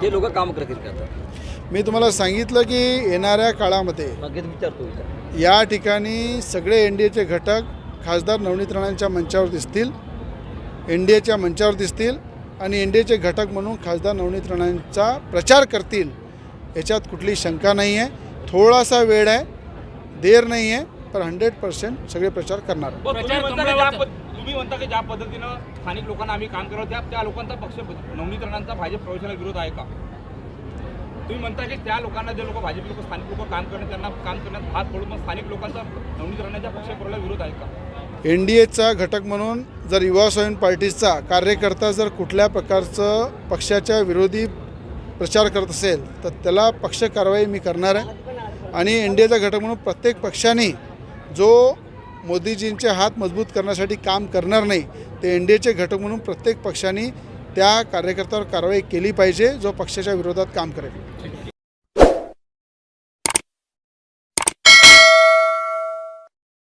ते लोक काम करतील का आता? मी तुम्हाला सांगितलं की येणाऱ्या काळामध्ये बाकी विचारतो विचार या ठिकाणी सगळे एन डी एचे घटक खासदार नवनीत राणांच्या मंचावर दिसतील एन डी एच्या मंचावर दिसतील आणि एन डी एचे घटक म्हणून खासदार नवनीत राणांचा प्रचार करतील याच्यात कुठली शंका नाही आहे थोडासा वेळ आहे देर नाही आहे पण हंड्रेड पर्सेंट सगळे प्रचार करणार. तुम्ही म्हणता की ज्या पद- तुम्ही म्हणता की ज्या पद्धतीनं स्थानिक लोकांना आम्ही काम करतो त्या त्या लोकांचा पक्ष नवनीत राणांचा भाजप प्रवेशाला विरोध आहे का? तुम्ही म्हणता की त्या लोकांना जे लोक भाजप लोक स्थानिक लोक काम करण्यात त्यांना काम करण्यात हात पडून मग स्थानिक लोकांचा नवनीत राणांच्या पक्ष प्रवेशाला विरोध आहे का? एन डी एचा घटक म्हणून जर युवा स्वाभिमान पार्टीचा कार्यकर्ता जर कुठल्या प्रकारचं पक्षाच्या विरोधी प्रचार करत असेल तर त्याला पक्ष कारवाई मी करणार आहे. आणि एन डी एचा घटक म्हणून प्रत्येक पक्षाने जो मोदीजींचे हात मजबूत करण्यासाठी काम करणार नाही ते एन डी एचे घटक म्हणून प्रत्येक पक्षाने त्या कार्यकर्त्यावर कारवाई केली पाहिजे जो पक्षाच्या विरोधात काम करेल.